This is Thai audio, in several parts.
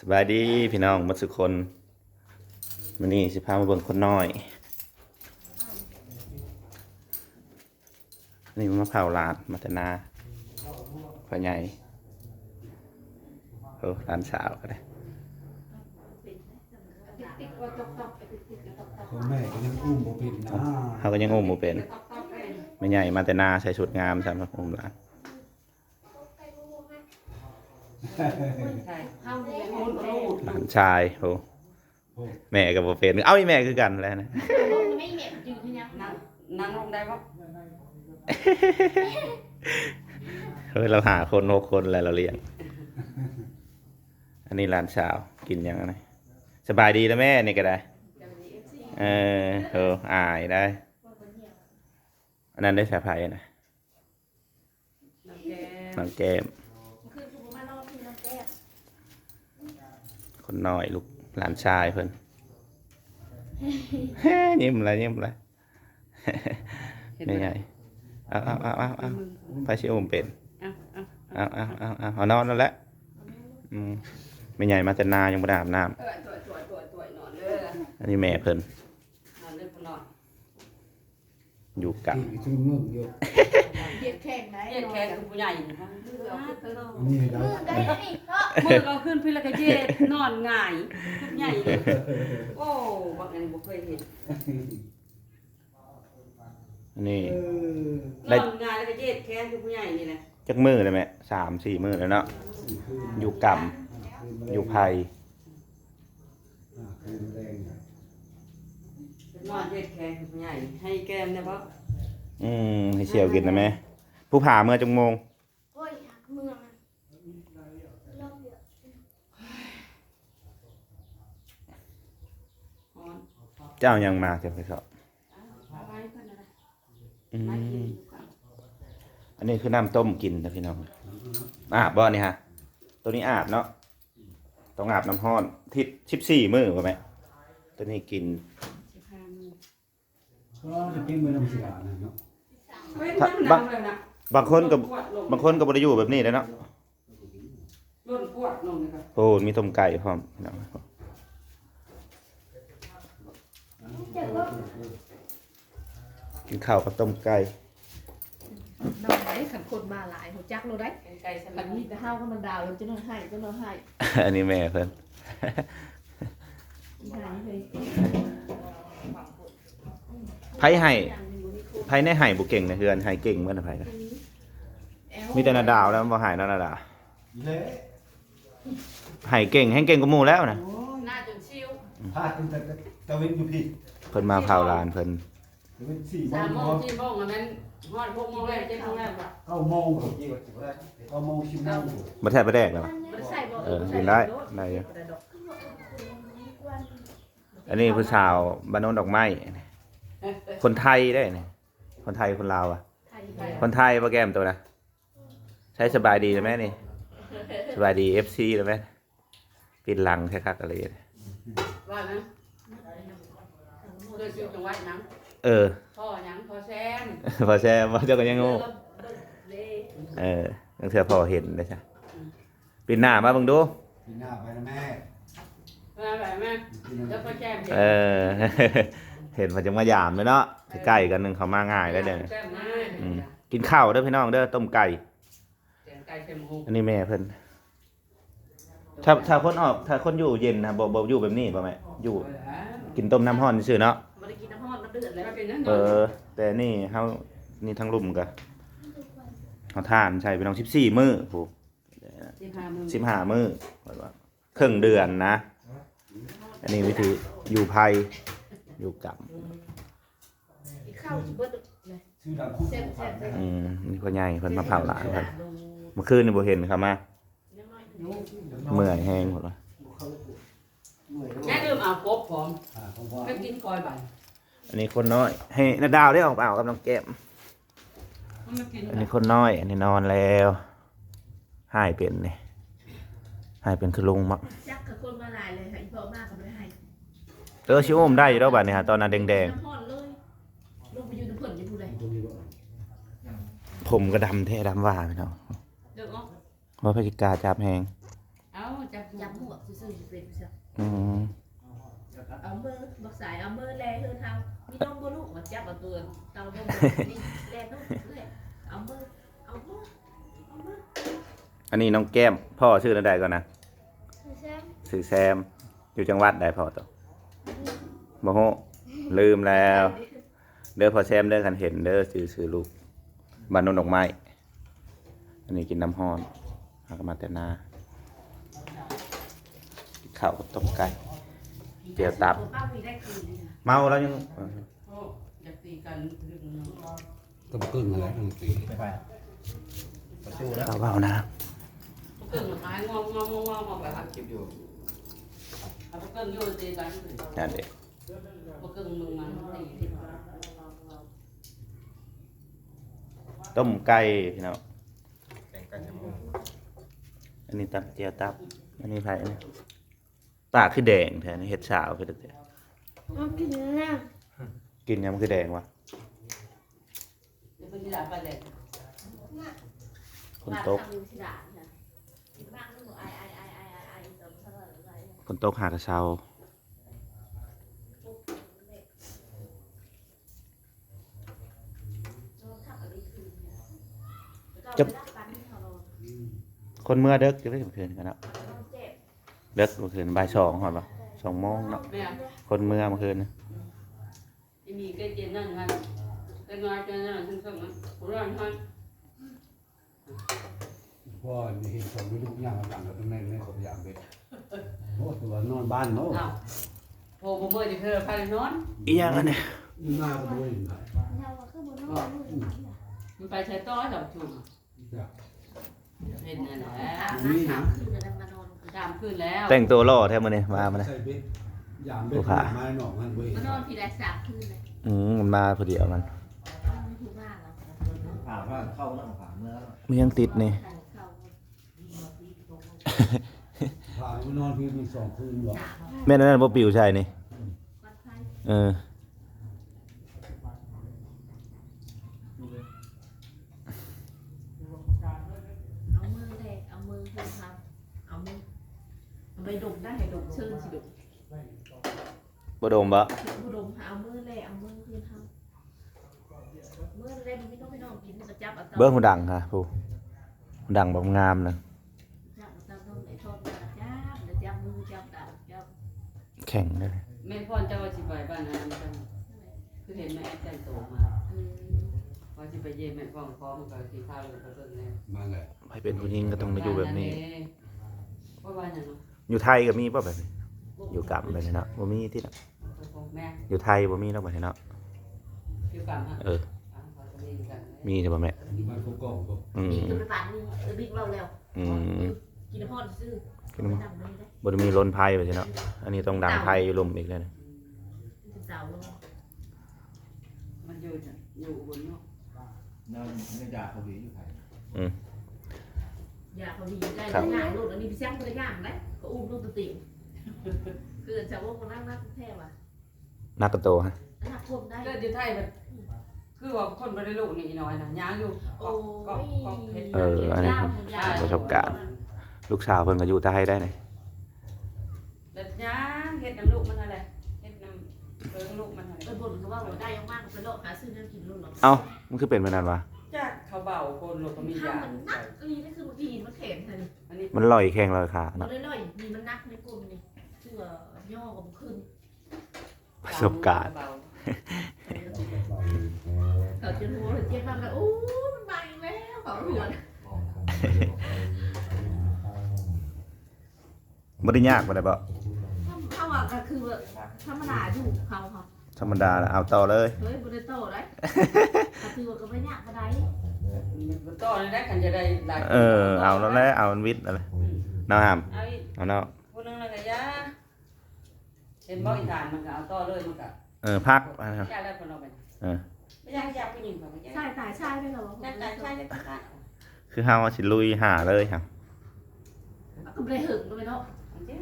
สบายดีพี่น้องหมัสุกคนวันนี้สิพามาเบิ่งคนน้อยนี่มันมะพร้าวลาดมาแต่นาพ่อใหญ่โอ้ร้านสาวก็ได้คนแม่ก็ยังอุ้มบ่เป็นนะเขาก็ยังงมบ่เป็นไม่ใหญ่มาแต่นาใส่ชุดงามสำหรับผมหลาน เข้าเรียนคนรูด หลานชายโอ้แม่กับบ่เป็นเอ้าอีแม่คือกันแล้วนะไม่เหม็นจืดนั่งนั่งลงได้ปะเฮ้ยเราหาคนหกคนแล้วเราเลี้ยง อันนี้หลานสาวกินยังไงสบายดีแล้วแม่นี่ก็ได้ เออเอออายได้ อันนั้นได้สะพายนะน้ำแก้มน้องแก้ม คือคุณมานอนที่น้ำแก้ว คนน้อยลูกหลานชายเพิ่นยิ้มอะไรยิ้มอะไรเห็นไม่ไหมไงเอาเอาเอาเอาเอาไปชิโอมเป็นเอาเอาเอาเอาเอาเอาเอานอนแล้วแหละอืมไม่ใหญ่มาแต่นายังไม่ได้อาบน้เออตัวตัวตัวตัวนอนเลยำอันนี้แม่เพิ่นนอนเลยคุณนอนอยู่กับ ที่ถึงมึงอยู่เย็ดแข่งไหนเย็ดแค่คือผู้ใหญ่นะครับอันนี้ให้ได้ได้ยังนี่เนาะมือเราขึ้นพี่ละก็เย็ดนอนง่ายทุกใหญ่เลยโอ้บางอันนี้บ่เคยเห็นอันนี้เออนอนง่ายแล้วก็เย็ดแค่คือผู้ใหญ่นี่แหละจักมือเลยแม่สามสี่มือแล้วเนาะอยู่กับอยู่ไพอ่าคืนแรงนะนอนเย็ดแค่คือผู้ใหญ่ให้แก้มเนี่ยปะ อืมให้เชียวกินนะแม่ผู้ผ่าเมื่อจังโมงโอ้ยหักเมืองรอบเดียวนอนเจ้ายังมาจะไปสอบเอาไว้เพิ่นนะอืมากิมนอยู่กันอันนี้คือน้ำต้มกินนะพี่น้อง อาบบ่นี่ฮะ ตัวนี้อาบเนาะ ต้องอาบน้ำห้อนทิศสิบสี่มือป่ะแม่ตัวนี้กินสิบห้ามื้อก็จะเป็นมือน้ำเสียนะเนาะ เว้ยนั่งนั่งเลยนะบางคนกับบขวดลงบางคนกับบริยูแบบนี้เลยเนาะล้นขวดลงเลยครับโอ้มีต้มไก่พร้อมพี่น้องกินข้าวกับต้มไก่นอนไหนขันคนมาหลายหัวจักเราได้เป็นไก่สขัลันดมีแต่ห้าวก็มันดาวเราจะนอนให้ก็นอนให้อันนี้แม่เพิ่นอีหายเลยไผให้ ไผในให้บุเก่งนะเฮือนให้เก่งเมื่อนะไผนะมีแต่นาดาวแล้วมันบ่หายนาดาเละให้เก่งให้เก่งกว่าหมู่แล้วนะโอ้ยหน้าจนชิวพลาดตั้งแต่ตะเวนอยู่พี่เพิ่นมาเผาลานเพิ่นตะเวนสี่โมสางมโมพงอสี่โมงอันนั้นฮอดหกโมงแรกเจ็ดโมงแรกว่ะเก้าโมงก็เก้าโมงสิบโมงบ่แทบบ่แดกแล้วมันใส่บ่เออกินได้ได้อยู่อันนี้ผู้สาวบ้านโนนดอกไม้คนไทยได้นี่ คนไทยคนลาวอะไทยไปคนไทยบ่แก้มตัวนะใช้สบายดีเลยแม่นี่ สบายดี FC เลยแม่ปิดหลังแค่คักอะไรเนี่ยว่านะเลือกชิวจังหวัดนังเออพ่อหยังพ่อแซมพอแซ่บ่เจ้าก็ยังโง่เลยเออยังเทื่อพอเห็นได้จ้ะปิดหน้ามาเบิ่งดูพี่หน้าไปนะแม่มาแบบแม่แล้วพ่อแซมเออ เห็นมันจะมายามเลยเนาะใกล้ๆกันหนึงเขามาง่ายได้เด้อแซมมาอืมกินข้าวเด้อพี่น้องเด้อต้มไก่แกงไก่เค็มหูอันนี้แม่เพิ่นถ้าถ้าคนออกถ้าคนอยู่เย็นนะบ่บ่อยู่แบบนี้ป่ะแม่อยู่ กินต้มน้ำร้อนซื่อๆเนาะมันได้กินน้ำร้อนน้ำเดือดแล้แล้ววเป็นนั่นเออ แต่นี่เฮานี่ทั้งลุ่มกะเฮาทานใช่พี่น้อง14มื้อผูกสิบห้ามือ15มื้อว่าครึ่งเดือนนะ อันนี้วิธีอยู่ภัย อยู่กับข้าวเบิดเลยชื่อดังคุกแซ่บแซ่บแซ่บอืมนี่พ่อใหญ่เพิ่นมาเผาหลานเพิ่นเมื่อคืนนี่บ่เห็นครับมาเมื่อยแห้งหมดเลยแม่ลืมเอากบพร้อมอ่าของพ่อไปกินคอยบ่ายอันนี้คนน้อย ให้นาดาวได้ออกเปล่ากับน้องแก้มมันมากินอันนี้คนน้อย อันนี้นอนแล้วหายเป็นนี่หายเป็นคือลุงมักจักกับคนมาหลายเลยค่ะอีพ่อมากกับไม่ให้ เออชิโอมได้อยู่แล้วบัดนี้ฮะตอนนั้นแดงน้ำร้อนเลยลงไปอยู่ในเพิ่นอยู่ผู้ใดตรงนี้บ่ๆผมก็ดำแท้ดำว่าพี่น้องเดี๋ยวเอาว่าพระกิกาจับแหงเอาจับจับหัวซื่อๆเป็นซะอืมเอามือบักสายเอามือแลเฮือเท้ามีน้องบ่ลูกมาจับเอาตัวเตาบ่นี่แลน้องเลยเอามือเอามือเอามืออันนี้น้องแก้ม พ่อชื่ออะไรก่อนนะแซมชื่อแซม อยู่จังหวัดใดพ่อตัว บ่ฮู้ลืมแล้ว เด้อพ่อแซมเด้อคันเห็นเด้อชื่อชื่อลูกบ้านโนนดอกไม้อันนี้กินน้ำฮ้อนหากนมาแต่นากินข้าวกับต้มไก่เดี๋ยวตับป้ามีได้คืนนี่นะเมาแล้วยังโอ้อยากตีกันดึงก็มาขึ้นมาแล้วตั้งตีไม่ไปประตูนะเบาๆนะเกิงไม้งอมงอมงอมมาแบบอัดคลิปอยู่เอาเกิงโยนตีกันนั่นเด็เอาเกิงมึงมันตีที่ต้มไก่พี่น้องแข่งกันชั่วโมงอันนี้ตับเจียวตับ อันนี้ไผ่อันนี้ปากคือแดงแทนเห็ดสาวคือแต่มากินนะกินยังมันคือแดงวะเดี๋ยวไปที่ร้านไปเลยคนตกทำอยู่ที่ร้านนะกินบ้างลูกไอไอไอไอไอไอเติมเท่าไหร่อะไรคนตกหากระเช้า จะปันเขาคนเมื่อเด็กจะได้เมื่อคืนกันเนาะเจ็บเด็กเมื่อคืนบ่ายสองหอดปะสองโมงเนาะแม่คนเมื่อเมื่อคืนนะที่มีเกจินั่นมันแต่งานจะนั่นซึ่งซึ่งมันร้อนมันพ่อนี่เห็นคนไม่ลูกย่างมาต่างกับตรงนั้นเลยผมอยากเบ็ดโอ้ตัวนอนบ้านเนาะอ้าวโอ้ผมเมื่อที่เธอพาไปนอนอีหยังอันนี้หน้าก็ด้วยเราก็คือบนนอกมือมันไปใช้ต้อจับชุม จ้ะเห็นนั่นแหละถามคืนแล้วมานอนตามขึ้นแล้วแต่งตัวล่อแท้มื้อนี้มามาเลยใส่เบ็ดยามเบ็ดมาหนอกมันเว้ยมานอนทีละสามคืนเลยอืมมันมาพอดีเอามันไม่ถูกมากแล้วผ่าว่าเข้าแล้วผ่าเมื่อมันยังติดนี่เขาพาไปนอนพี่มีสองคืนบ่หนาแม่นอันนั้นบ่ปิวใช่นี่วัดไฟเออ เอามือแรกเอามือคือทำเอามือไป ดมได้ให้ดมเชิญสิดมบ่โดมบ่ผู้ดมเอามือแรกเอามือคือทำมือแรกมันไม่ต้องไปนอนกินมันก็จับเอาเบิ่งหูดังค่ะผู้หูดังบ่งามนะจับเอาตามนมไอ้ทอดจับแล้วจับมือจับดาบจับแข็งเลยแม่พ่อเจ้าว่าสิไปบ้านนั้นจังคือเห็นแม่แต่งตัวมาเออว่าสิไปเยี่ยมแม่พ่อพร้อมกับกินข้าวแล้วก็เบิ่งแล้วมาแหละไปเป็นผู้หญิงก็ต้องมาอยู่แบบนี้ ว่าว่าอย่างเนาะ อยู่ไทยก็มีป่ะแบบนี้อยู่กับแบบนี้เนาะบ่มีที่เนาะแม่อยู่ไทยบ่มีเนาะแบบนี้เนาะอยู่กับฮะเอออ่าเขาจะมีกันมีใช่ป่ะแม่บ้านเขากองก็อืมบิ๊กตัวไปปานนึงเออบิ๊กเราแล้วอืมกินน้ำพอดซื้อกินน้ำดำเลยได้บ่ได้มีลนไพ่ไปใช่เนาะอันนี้ต้องดังไพ่อยู่ลมอีกเลยนะเป็นสาวลงมันอยู่จ้ะอยู่บนเนาะนั่นนี่ยาเขาดีอยู่ไทยอืมอยากเขาดีได้ง่ายลูกอันนี้พี่แจ้งตัวย่างไหม ก็อุ้มลูกตัวติ๋วเกิดจากว่าคนนั่งนักแท้ว่ะนักกระโตฮะนักคนได้ เกิดอยู่ไทยแบบคือว่าคนบ่ได้ลูกนี่น้อยนะย่างอยู่โอ้ก็ยก็เฮ็ดประสบการณ์ ลูกสาวเพิ่นก็อยู่ไทยได้นี่เด็ดย่างเฮ็ดน้ำลูกมันอะไรเฮ็ดน้ำเพิ่งลูกมันอะไรไปบ่นก็ว่าได้ยังมากไปโลกหาซื้อนั่นกินลูกหรอกเอ้ามันคือเป็นแบบนั้นวะจากเขาเบาคนลูกก็มีถ้ายา มันลอยแข้งลอยขามันเนาะเลยๆมีมันนักในกลุ่มนี่เชื่อย่อกับขึ้นประสบการณ์เบาเขาจะรู้เจ็บมันก็อู้มันมาอีกแล้วเขาหัวบ่ได้ยากบ่ได้บ่เขาว่าก็คือธรรมดาอยู่เขาเขาธรรมดาละเอาต่อเลย เฮ้ยบริโตได้ก็คือว่าก็ไม่ยากก็ได้ มันต่อได้กันจะได้หลายเออ เอาแล้วแหละเอามันวิทย์อะไรเนาะหามเอาอีกเอาเนาะผู้นึงแล้วก็ยาเห็นบ่อีทานมันก็เอาต่อเลยมันก็เออพักนะครับยาแล้วคนเอาไปเออไม่ยากยากผู้หญิงเขาไม่ยากใช่ตายใช่ได้เหรอแต่แต่ใช่ได้ก็ได้คือเฮาสิลุยหาเลยครับก็ไม่ได้หึงเลยเนาะเจ้าไม่ได้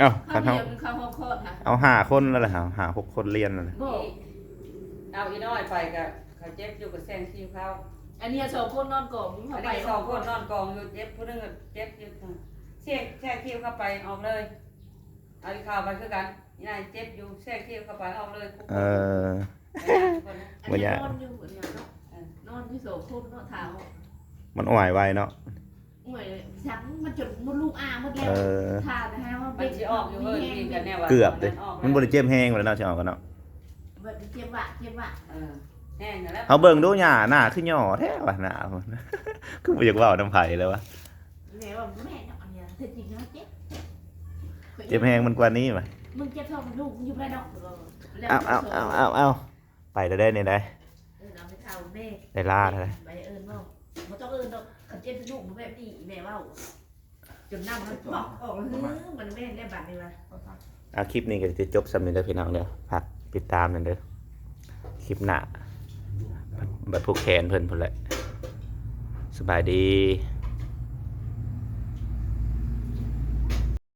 เอ้าข้าคัวนเดียวเป็นข้าวโคตรค่ะเอาหาคนแล้วแหละครับหาหกคนเรียนนั่นแหละบอกเอาอีน้อยไปก็เขาเจ็บอยู่กับแซงคิวเขา อันนี้สองคนนอนกอดมึงอัเข้านไปนี้สองคนนอนกองอยู่เจ็บผู้นึงก็เจ็บอยู่ซีช็คแช่คิวเข้าไปออกเลยเอาอีกข่าวไปคือกันนี่นายเจ็บอยู่แช่คิวเข้าไปออกเลยเออ คนนะอันบ่นี้ยากนอนอยู่เหมือนกันเนาะนอนที่โสโครกเนาะเท้ามันอ่อยไวเนาะ เหมือนช้ำมันจนมดลูกอาหมดแล้เอวอทานะฮะว่ามันสิออกอยู่เฮ้ยกินกันแน่ว่าเกือบเลยออกมันบ่ได้เจ็บแห้งเลยเนาะสิออกกันเนาะ แบบเจ็บวะเจ็บวะ เออ แห้งแล้วเฮาเบิ่งดูหญ้าหน้าคือหย่อแท้ว่ะหน้ามัน คือบ่อยากเว้าน้ำไผเลยวะแม่ว่าแม่เนาะเนี่ยเธอจริงนะเจ็บเจ็บแห้งมันกว่านี้ว่ะมึงเจ็บท้องลูกมึงอยู่ไรดอกเอาเอาเอาเอาเอาไปแล้วได้นี่ได้เออเอาไปเท่าแม่ได้ลาดเลยไปเอิญบ่บ่ต้องเอิญดอกขันเจ็บลูกมันแบบนี้แม่เว้าจนน้ำมันบอกออกเลยมันแม่ได้บาดเลยว่ะ เอาคลิปนี้ก็จะจบสำนี้เด้อพี่น้องเด้อฝากติดตามนั่นเด้อคลิปหน้า บัดพวกแขนเพิ่นพุ่นแหละสบายดี